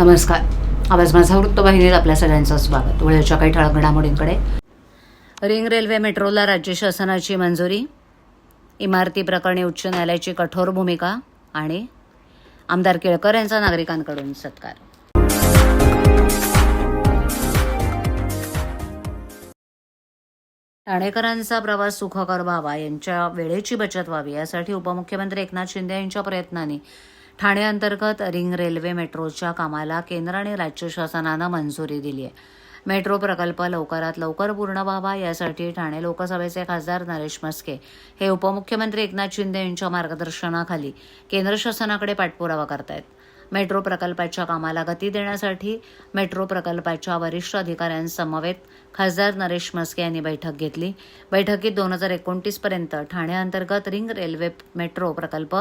नमस्कार. आवाज माझा वृत्तवाहिनीत आपल्या सगळ्यांचं स्वागत. वेळेच्या काही ठळक घडामोडींकडे. रिंग रेल्वे मेट्रोला राज्य शासनाची मंजुरी. इमारती प्रकरणी उच्च न्यायालयाची कठोर भूमिका आणि आमदार केळकर यांचा नागरिकांकडून सत्कार. ठाणेकरांचा प्रवास सुखकर व्हावा यांच्या वेळेची बचत व्हावी यासाठी उपमुख्यमंत्री एकनाथ शिंदे यांच्या प्रयत्नांनी ठाणे अंतर्गत रिंग रेल्वे मेट्रोच्या कामाला केंद्र आणि राज्य शासनानं मंजुरी दिली आहे मेट्रो प्रकल्प लवकरात लवकर पूर्ण व्हावा यासाठी ठाणे लोकसभेचे खासदार नरेश मस्के हे उपमुख्यमंत्री एकनाथ शिंदे यांच्या मार्गदर्शनाखाली केंद्र शासनाकडे पाठपुरावा करतायत. मेट्रो प्रकल्पाच्या कामाला गती देण्यासाठी मेट्रो प्रकल्पाच्या वरिष्ठ अधिकाऱ्यांसमवेत खासदार नरेश मस्के यांनी बैठक घेतली. बैठकीत दोन हजार एकोणतीसपर्यंत ठाण्याअंतर्गत रिंग रेल्वे मेट्रो प्रकल्प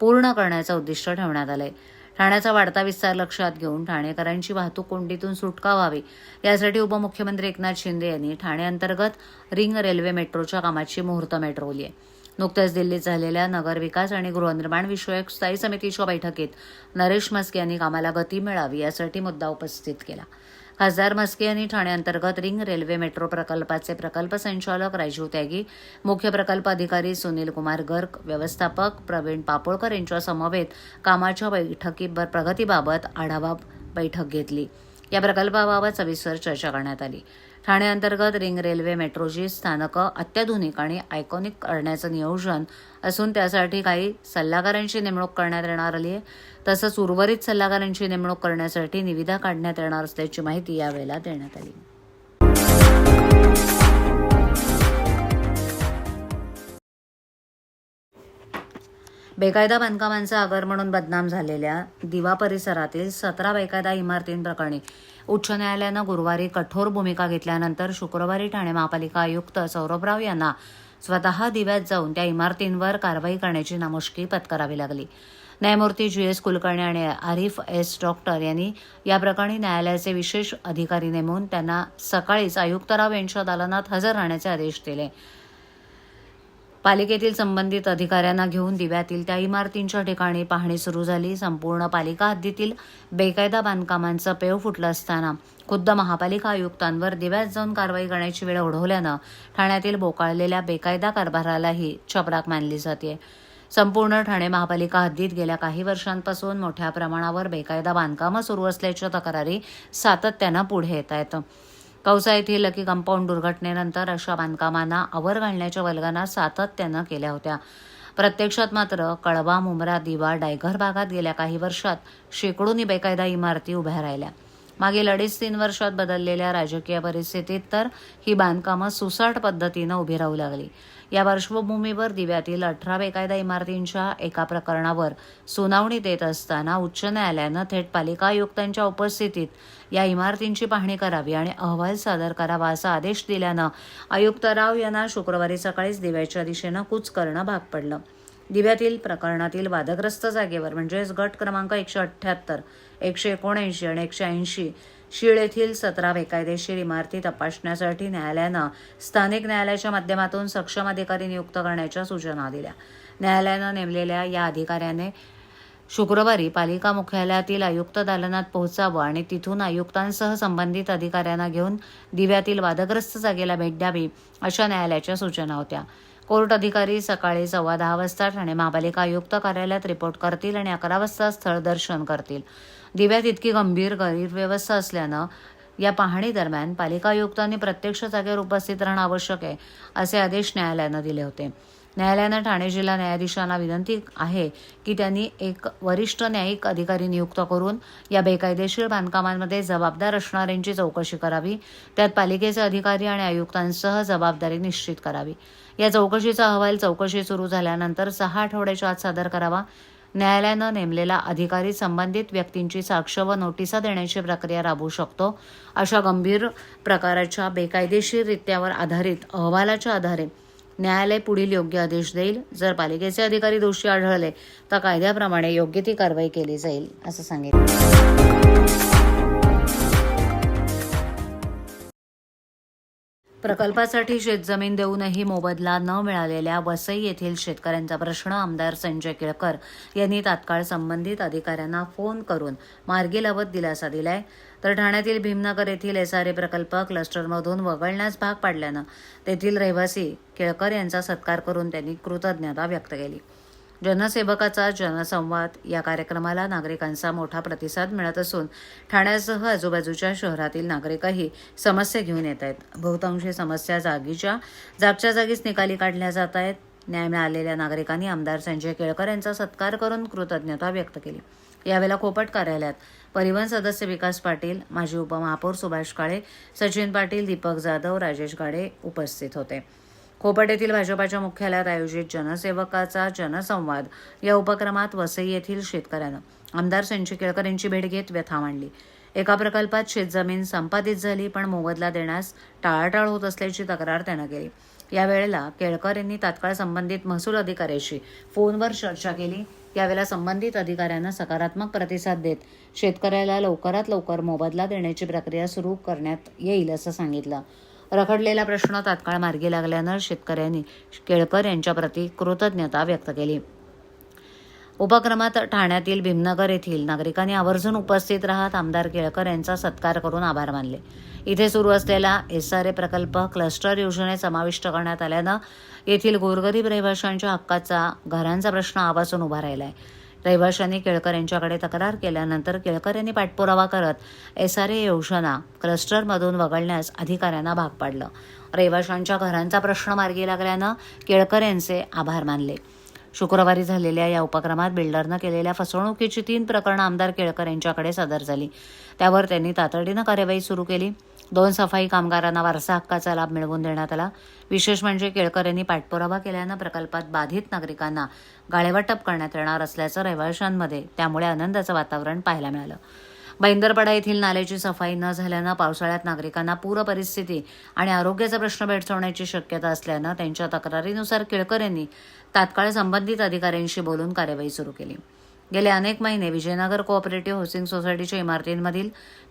पूर्ण करण्याचं उद्दिष्ट ठेवण्यात आलंय. ठाण्याचा वाढता विस्तार लक्षात घेऊन ठाणेकरांची वाहतूक कोंडीतून सुटका व्हावी यासाठी उपमुख्यमंत्री एकनाथ शिंदे यांनी ठाण्याअंतर्गत रिंग रेल्वे मेट्रोच्या कामाची मुहूर्त रोवली आहे. नुकत्याच दिल्लीत झालेल्या नगरविकास आणि गृहनिर्माण विषयक स्थायी समितीच्या बैठकीत नरेश मस्के यांनी कामाला गती मिळावी यासाठी मुद्दा उपस्थित केला. खासदार मस्के यांनी ठाण्याअंतर्गत रिंग रेल्वे मेट्रो प्रकल्पाचे प्रकल्प संचालक राजीव त्यागी मुख्य प्रकल्प अधिकारी सुनील कुमार गर्ग व्यवस्थापक प्रवीण पापोळकर यांच्या समवेत कामाच्या बैठकीवर प्रगतीबाबत आढावा बैठक घेतली. या प्रकल्पाबाबत सविस्तर चर्चा करण्यात आली. ठाणे अंतर्गत रिंग रेल्वे मेट्रोची स्थानकं अत्याधुनिक आणि आयकॉनिक करण्याचं नियोजन असून त्यासाठी काही सल्लागारांची नेमणूक करण्यात येणार आली आहे. तसंच उर्वरित सल्लागारांची नेमणूक करण्यासाठी निविदा काढण्यात येणार असल्याची माहिती यावेळेला देण्यात आली. बेकायदा बांधकामांचा आगर म्हणून बदनाम झालेल्या दिवा परिसरातील सतरा बेकायदा इमारतींप्रकरणी उच्च न्यायालयानं गुरुवारी कठोर भूमिका घेतल्यानंतर शुक्रवारी ठाणे महापालिका आयुक्त सौरभराव यांना स्वतः दिव्यात जाऊन त्या इमारतींवर कारवाई करण्याची नामुष्की पत्करावी लागली. न्यायमूर्ती जी. एस. कुलकर्णी आणि आरिफ एस. डॉक्टर यांनी या प्रकरणी न्यायालयाचे विशेष अधिकारी नेमून त्यांना सकाळीच आयुक्तराव यांच्या दालनात हजर राहण्याचे आदेश दिले. पालिकेतील संबंधित अधिकाऱ्यांना घेऊन दिव्यातील त्या इमारतींच्या ठिकाणी पाहणी सुरू झाली. संपूर्ण पालिका हद्दीतील बेकायदा बांधकामांचं पेव फुटलं असताना खुद्द महापालिका आयुक्तांवर दिव्यात जाऊन कारवाई करण्याची वेळ ओढवल्यानं ठाण्यातील बोकाळलेल्या बेकायदा कारभारालाही चपराक मानली जाते. संपूर्ण ठाणे महापालिका हद्दीत गेल्या काही वर्षांपासून मोठ्या प्रमाणावर बेकायदा बांधकामं सुरू असल्याच्या तक्रारी सातत्यानं पुढे येत आहेत. कौसा येथील लकी कंपाऊंड दुर्घटनेनंतर अशा बांधकामांना आवर घालण्याच्या वल्गना सातत्यानं केल्या होत्या. प्रत्यक्षात मात्र कळवा मुंबरा दिवा डायघर भागात गेल्या काही वर्षात शेकडोनी बेकायदा इमारती उभ्या राहिल्या. मागील अडीच तीन वर्षात बदललेल्या राजकीय परिस्थितीत तर ही बांधकामं सुसाट पद्धतीनं उभी राहू लागली. या पार्श्वभूमीवर दिव्यातील अठरा बेकायदा इमारतींच्या एका प्रकरणावर सुनावणी देत असताना उच्च न्यायालयानं थेट पालिका आयुक्तांच्या उपस्थितीत या इमारतींची पाहणी करावी आणि अहवाल सादर करावा असा आदेश दिल्यानं आयुक्त राव यांना शुक्रवारी सकाळीच दिव्याच्या दिशेनं कूच करणं भाग पडलं. दिव्यातील प्रकरणातील वादग्रस्त जागेवर म्हणजेच गट क्रमांक एकशे अठ्ठ्याहत्तर एकशे एकोणऐंशी आणि एकशे ऐंशी शीळ येथील सतरा बेकायदेशीर इमारती तपासण्यासाठी न्यायालयानं स्थानिक न्यायालयाच्या माध्यमातून सक्षम अधिकारी नियुक्त करण्याच्या सूचना दिल्या. न्यायालयानं नेमलेल्या या अधिकाऱ्याने शुक्रवारी पालिका मुख्यालयातील आयुक्त दालनात पोहोचावं आणि तिथून आयुक्तांसह संबंधित अधिकाऱ्यांना घेऊन दिव्यातील वादग्रस्त जागेला भेट द्यावी अशा न्यायालयाच्या सूचना होत्या. कोर्ट अधिकारी सकाळी सव्वा दहा वाजता ठाणे महापालिका आयुक्त कार्यालयात रिपोर्ट करतील आणि अकरा वाजता स्थळ दर्शन करतील. दिव्यात इतकी गंभीर गैरव्यवस्था असल्यानं या पाहणी दरम्यान पालिका आयुक्तांनी प्रत्यक्ष जागेवर उपस्थित राहणं आवश्यक आहे असे आदेश न्यायालयानं दिले होते. न्यायालयानं ठाणे जिल्हा न्यायाधीशांना विनंती आहे की त्यांनी एक वरिष्ठ न्यायिक अधिकारी नियुक्त करून या बेकायदेशीर बांधकामांमध्ये जबाबदार असणाऱ्यांची चौकशी करावी त्यात पालिकेचे अधिकारी आणि आयुक्तांसह जबाबदारी निश्चित करावी. या चौकशीचा अहवाल चौकशी सुरू झाल्यानंतर सहा आठवड्याच्या आत सादर करावा. न्यायालयानं नेमलेला अधिकारी संबंधित व्यक्तींची साक्ष व नोटिसा देण्याची प्रक्रिया राबवू शकतो. अशा गंभीर प्रकाराच्या बेकायदेशीररित्यावर आधारित अहवालाच्या आधारे न्यायालय पुढील योग्य आदेश देईल. जर पालिकेचे अधिकारी दोषी आढळले तर कायद्याप्रमाणे योग्य ती कारवाई केली जाईल असं सांगितलं. प्रकल्पासाठी शेतजमीन देऊनही मोबदला न मिळालेल्या वसई येथील शेतकऱ्यांचा प्रश्न आमदार संजय केळकर यांनी तात्काळ संबंधित अधिकाऱ्यांना फोन करून मार्गी लावत दिलासा दिलाय. तर ठाण्यातील भीमनगर येथील एसआरए प्रकल्प क्लस्टरमधून वगळण्यास भाग पाडल्यानं तेथील रहिवासी केळकर यांचा सत्कार करून त्यांनी कृतज्ञता व्यक्त केली. जनसेवकाचा जनसंवाद या कार्यक्रमाला नागरिकांचा मोठा प्रतिसाद मिळत असून ठाण्यासह आजूबाजूच्या शहरातील नागरिकही समस्या घेऊन येत आहेत. बहुतांशी समस्या जागीच्या जागच्या जागीच निकाली काढल्या जात आहेत. न्याय मिळालेल्या नागरिकांनी आमदार संजय केळकर यांचा सत्कार करून कृतज्ञता व्यक्त केली. यावेळेला कोपट कार्यालयात परिवहन सदस्य विकास पाटील माजी उपमहापौर सुभाष काळे सचिन पाटील दीपक जाधव राजेश गाडे उपस्थित होते. खोपट येथील भाजपाच्या मुख्यालयात आयोजित जनसेवकाचा जनसंवाद या उपक्रमात वसई येथील शेतकऱ्यानं आमदार संजय केळकर यांची भेट घेत व्यथा मांडली. एका प्रकल्पात शेतजमीन संपादित झाली पण मोबदला देण्यास टाळाटाळ होत असल्याची तक्रार त्यानं केली यावेळेला केळकर यांनी तात्काळ संबंधित महसूल अधिकाऱ्याशी फोनवर चर्चा केली. यावेळेला संबंधित अधिकाऱ्यांना सकारात्मक प्रतिसाद देत शेतकऱ्याला लवकरात लवकर मोबदला देण्याची प्रक्रिया सुरू करण्यात येईल असं सांगितलं. रखडलेला प्रश्न तात्काळ मार्गी लागल्यानं शेतकऱ्यांनी केळकर यांच्याप्रती कृतज्ञता व्यक्त केली. उपक्रमात ठाण्यातील भीमनगर येथील नागरिकांनी आवर्जून उपस्थित राहत आमदार केळकर यांचा सत्कार करून आभार मानले. इथे सुरू असलेला एस आर ए प्रकल्प क्लस्टर योजनेत समाविष्ट करण्यात आल्यानं येथील गोरगरीब रहिवाशांच्या हक्काचा घरांचा प्रश्न आवासून उभा राहिलाय. रहिवाशांनी केळकर यांच्याकडे तक्रार केल्यानंतर केळकर यांनी पाठपुरावा करत एसआरए योजना क्लस्टरमधून वगळण्यास अधिकाऱ्यांना भाग पाडलं. रहिवाशांच्या घरांचा प्रश्न मार्गी लागल्यानं केळकर यांचे आभार मानले. शुक्रवारी झालेल्या या उपक्रमात बिल्डरनं केलेल्या फसवणुकीची तीन प्रकरणं आमदार केळकर यांच्याकडे सादर झाली. त्यावर त्यांनी तातडीनं कार्यवाही सुरू केली. दोन सफाई कामगारांना वारसा हक्काचा लाभ मिळवून देण्यात आला. विशेष म्हणजे केळकर यांनी पाठपुरावा केल्यानं प्रकल्पात बाधित नागरिकांना गाळेवाटप करण्यात येणार असल्याचं रहिवाशांमध्ये त्यामुळे आनंदाचं वातावरण पाहायला मिळालं. बैंदरपाडा येथील नाल्याची सफाई न झाल्यानं पावसाळ्यात नागरिकांना पूर परिस्थिती आणि आरोग्याचा प्रश्न भेडसावण्याची शक्यता असल्यानं त्यांच्या तक्रारीनुसार केळकर यांनी तात्काळ संबंधित अधिकाऱ्यांशी बोलून कार्यवाही सुरू केली. गेले अनेक महिने विजयनगर कोऑपरेटिव्ह हाऊसिंग सोसायटीच्या इमारतींमधील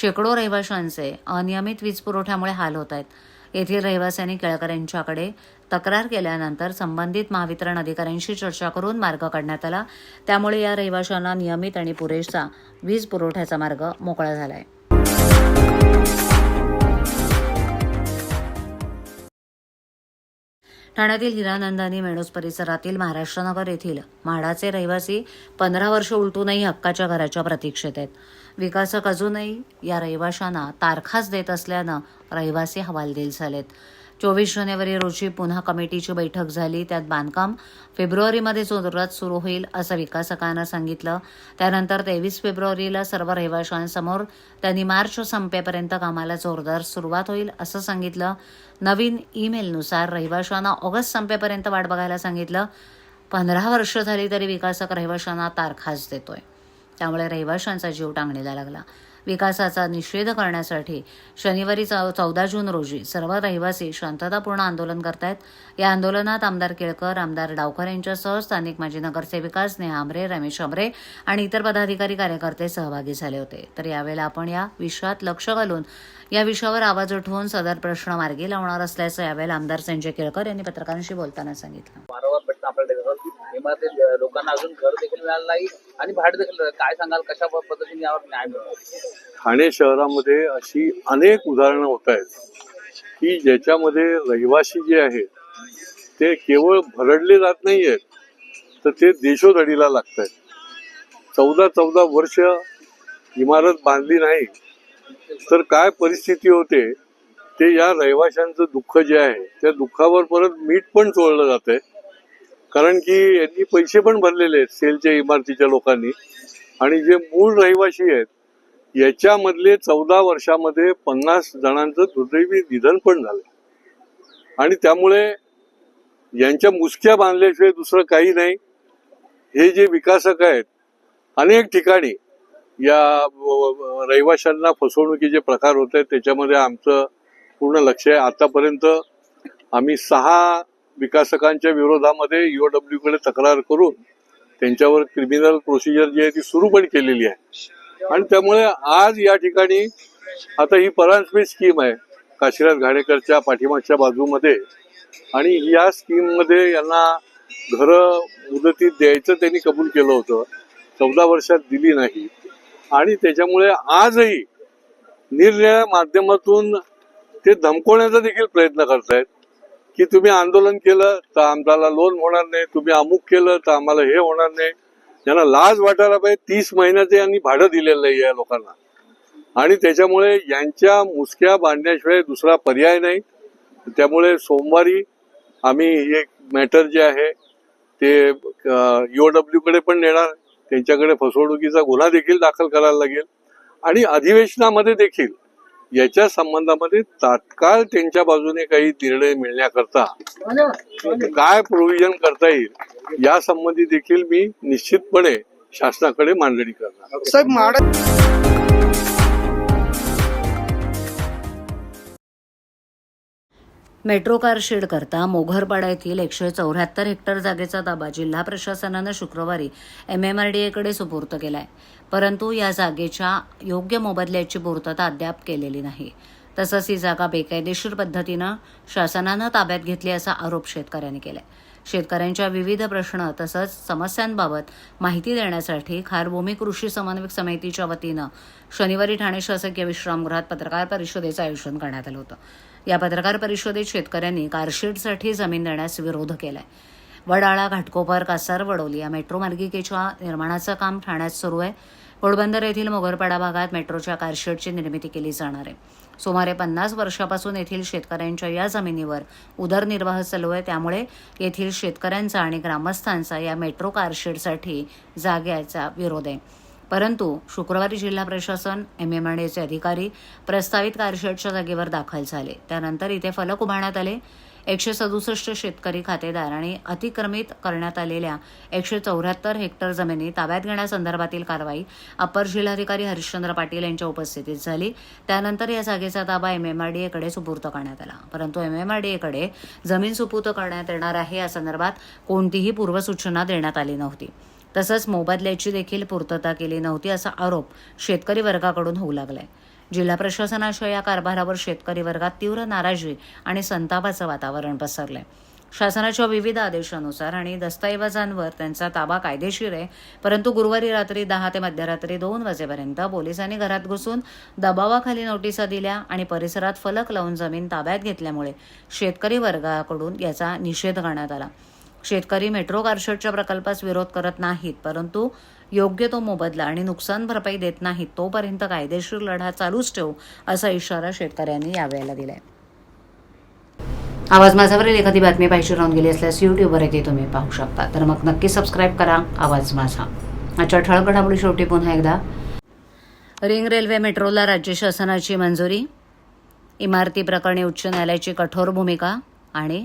शेकडो रहिवाशांचे अनियमित वीज पुरवठ्यामुळे हाल होत आहेत. येथील रहिवाशांनी केळकर यांच्याकडे तक्रार केल्यानंतर संबंधित महावितरण अधिकाऱ्यांशी चर्चा करून मार्ग काढण्यात आला. त्यामुळे या रहिवाशांना नियमित आणि पुरेसा वीज पुरवठ्याचा मार्ग मोकळा झाला आहे ठाण्यातील हिरानंदानी मेणोस परिसरातील महाराष्ट्रनगर येथील म्हाडाचे रहिवासी पंधरा वर्ष उलटूनही हक्काच्या घराच्या प्रतीक्षेत आहेत. विकासक अजूनही या रहिवाशांना तारखाच देत असल्यानं रहिवासी हवालदिल झालेत. चोवीस जानेवारी रोजी पुन्हा कमिटीची बैठक झाली. त्यात बांधकाम फेब्रुवारीमध्ये जोरात सुरू होईल असं विकासकानं सांगितलं. त्यानंतर तेवीस फेब्रुवारीला सर्व रहिवाशांसमोर त्यांनी मार्च संपेपर्यंत कामाला जोरदार सुरुवात होईल असं सांगितलं. नवीन ईमेलनुसार रहिवाशांना ऑगस्ट संपेपर्यंत वाट बघायला सांगितलं. पंधरा वर्ष झाली तरी विकासक रहिवाशांना तारखाच देतोय. त्यामुळे रहिवाशांचा जीव टांगणीला लागला. विकासाचा निषेध करण्यासाठी शनिवारी चौ चौदा जून रोजी सर्व रहिवासी शांततापूर्ण आंदोलन करतायत. या आंदोलनात आमदार केळकर आमदार डावकर यांच्यासह स्थानिक माजी नगरसेविका स्नेहा आमरे रमेश आमरे आणि इतर पदाधिकारी कार्यकर्ते सहभागी झाले होते. तर यावेळेला आपण या विषयात लक्ष घालून या विषयावर आवाज उठवून सदर प्रश्न मार्गी लावणार असल्याचं यावेळेला आमदार संजय केळकर यांनी पत्रकारांशी बोलताना सांगितलं. वारंवार आपल्याला इमारतीत लोकांना अजून घर देखील मिळालं नाही. आणि भाडं देखील काय सांगाल? कशा पद्धतीने यावर न्याय मिळतो? ठाणे शहरामध्ये अशी अनेक उदाहरणं होत आहेत की ज्याच्यामध्ये रहिवासी जे आहेत ते केवळ भरडले जात नाही आहेत तर ते देशोधडीला लागत आहेत चौदा चौदा वर्ष इमारत बांधली नाही तर काय परिस्थिती होते? ते या रहिवाशांचं दुःख जे आहे त्या दुःखावर परत मीठ पण चोळलं जात कारण की यांनी पैसे पण भरलेले आहेत सेलच्या इमारतीच्या लोकांनी. आणि जे मूळ रहिवासी आहेत याच्यामधले चौदा वर्षामध्ये पन्नास जणांचं दुर्दैवी निधन पण झालं. आणि त्यामुळे यांच्या मुसक्या बांधल्याशिवाय दुसरं काही नाही. हे जे विकासक आहेत अनेक ठिकाणी या रहिवाशांना फसवणुकीचे प्रकार होत आहेत. त्याच्यामध्ये आमचं पूर्ण लक्ष आहे. आतापर्यंत आम्ही सहा विकासकांच्या विरोधामध्ये ईओडब्ल्यू कडे तक्रार करून त्यांच्यावर क्रिमिनल प्रोसिजर जी आहे ती सुरू पण केलेली आहे. आणि त्यामुळे आज या ठिकाणी आता ही परांजपे स्कीम आहे काशीनाथ घाणेकरच्या पाठीमागच्या बाजूमध्ये. आणि या स्कीममध्ये यांना घरं मुदतीत द्यायचं त्यांनी कबूल केलं होतं. चौदा वर्षात दिली नाही. आणि त्याच्यामुळे आजही निरनिळ्या माध्यमातून ते धमकवण्याचा देखील प्रयत्न करतायत. की तुम्ही आंदोलन केलं तर आम्हाला लोन होणार नाही. तुम्ही अमुक केलं तर आम्हाला हे होणार नाही. यांना लाज वाटायला पाहिजे. तीस महिन्याचे यांनी भाडं दिलेलं आहे या लोकांना. आणि त्याच्यामुळे यांच्या मुसक्या बांधण्याशिवाय दुसरा पर्याय नाही. त्यामुळे सोमवारी आम्ही हे मॅटर जे आहे ते ईओडब्ल्यूकडे पण नेणार. त्यांच्याकडे फसवणुकीचा गुन्हा देखील दाखल करायला लागेल. आणि अधिवेशनामध्ये देखील याच्या संबंधामध्ये तात्काळ त्यांच्या बाजूने काही निर्णय मिळण्याकरता काय प्रोव्हिजन करता येईल या संबंधी देखील मी निश्चितपणे शासनाकडे मांडणी करणार. साहेब मेट्रो कारशेड करता मोघरपाडा येथील एकशे चौऱ्याहत्तर हेक्टर जागेचा ताबा जिल्हा प्रशासनानं शुक्रवारी एम एम आर डी एकडे सुपूर्त केलाय. परंतु या जागेच्या योग्य मोबदल्याची पूर्तता अद्याप केलेली नाही. तसंच ही जागा बेकायदेशीर पद्धतीनं शासनानं ताब्यात घेतली असा आरोप शेतकऱ्यांनी केलाय. शेतकऱ्यांच्या विविध प्रश्न तसंच समस्यांबाबत माहिती देण्यासाठी खारभूमी कृषी समन्वयक समितीच्या वतीनं शनिवारी ठाणे शासकीय विश्रामगृहात पत्रकार परिषदेचं आयोजन करण्यात आलं होतं. या पत्रकार परिषदेत शेतकऱ्यांनी कारशेडसाठी जमीन देण्यास विरोध केलाय. वडाळा घाटकोपर कासार वडोली या मेट्रो मार्गिकेच्या निर्माणाचं काम ठाण्यात सुरू आहे. पोळबंदर येथील मोगरपाडा भागात मेट्रोच्या कारशेडची निर्मिती केली जाणार आहे. सुमारे पन्नास वर्षापासून येथील शेतकऱ्यांच्या या जमिनीवर उदरनिर्वाह चालू आहे. त्यामुळे येथील शेतकऱ्यांचा आणि ग्रामस्थांचा या मेट्रो कारशेडसाठी जाग्याचा विरोध आहे. परंतु शुक्रवारी जिल्हा प्रशासन एम एम आर एमएमआरडीचे अधिकारी प्रस्तावित कारशेडच्या जागेवर दाखल झाले. त्यानंतर इथे फलक उभारण्यात आले. एकशे सदुसष्ट शेतकरी खातेदार आणि अतिक्रमित करण्यात आलेल्या एकशे चौऱ्याहत्तर हेक्टर जमिनी ताब्यात घेण्यासंदर्भातील कारवाई अपर जिल्हाधिकारी हरिश्चंद्र पाटील यांच्या उपस्थितीत झाली. त्यानंतर या जागेचा ताबा एमएमआरडीएकडे सुपूर्त करण्यात आला. परंतु एम एम आर डीएकडे जमीन सुपूर्त करण्यात येणार आहे या संदर्भात कोणतीही पूर्वसूचना देण्यात आली नव्हती. तसंच मोबदल्याची देखील पूर्तता केली नव्हती असा आरोप शेतकरी वर्गाकडून होऊ लागलाय. जिल्हा प्रशासनाच्या या कारभारावर शेतकरी वर्गात तीव्र नाराजी आणि संतापाचं वातावरण पसरलंय. शासनाच्या विविध आदेशानुसार आणि दस्तऐवजांवर त्यांचा ताबा कायदेशीर आहे परंतु गुरुवारी रात्री दहा ते मध्यरात्री दोन वाजेपर्यंत पोलिसांनी घरात घुसून दबावाखाली नोटिसा दिल्या आणि परिसरात फलक लावून जमीन ताब्यात घेतल्यामुळे शेतकरी वर्गाकडून याचा निषेध करण्यात आला. शेतकरी मेट्रो कारशेडच्या प्रकल्पास विरोध करत नाहीत परंतु योग्य तो मोबदला आणि नुकसान भरपाई देत नाहीत तोपर्यंत कायदेशीर लढा चालूच ठेवू असा इशारा शेतकऱ्यांनी यावेळेला दिलाय. आवाज माझावरील एखादी बातमी पाहिजे राहून गेली असल्यास यूट्यूबवर तुम्ही पाहू शकता. तर मग नक्की सबस्क्राईब करा आवाज माझा. आजच्या ठळक घडामोडी शेवटी पुन्हा एकदा. रिंग रेल्वे मेट्रोला राज्य शासनाची मंजुरी इमारती प्रकरणी उच्च न्यायालयाची कठोर भूमिका आणि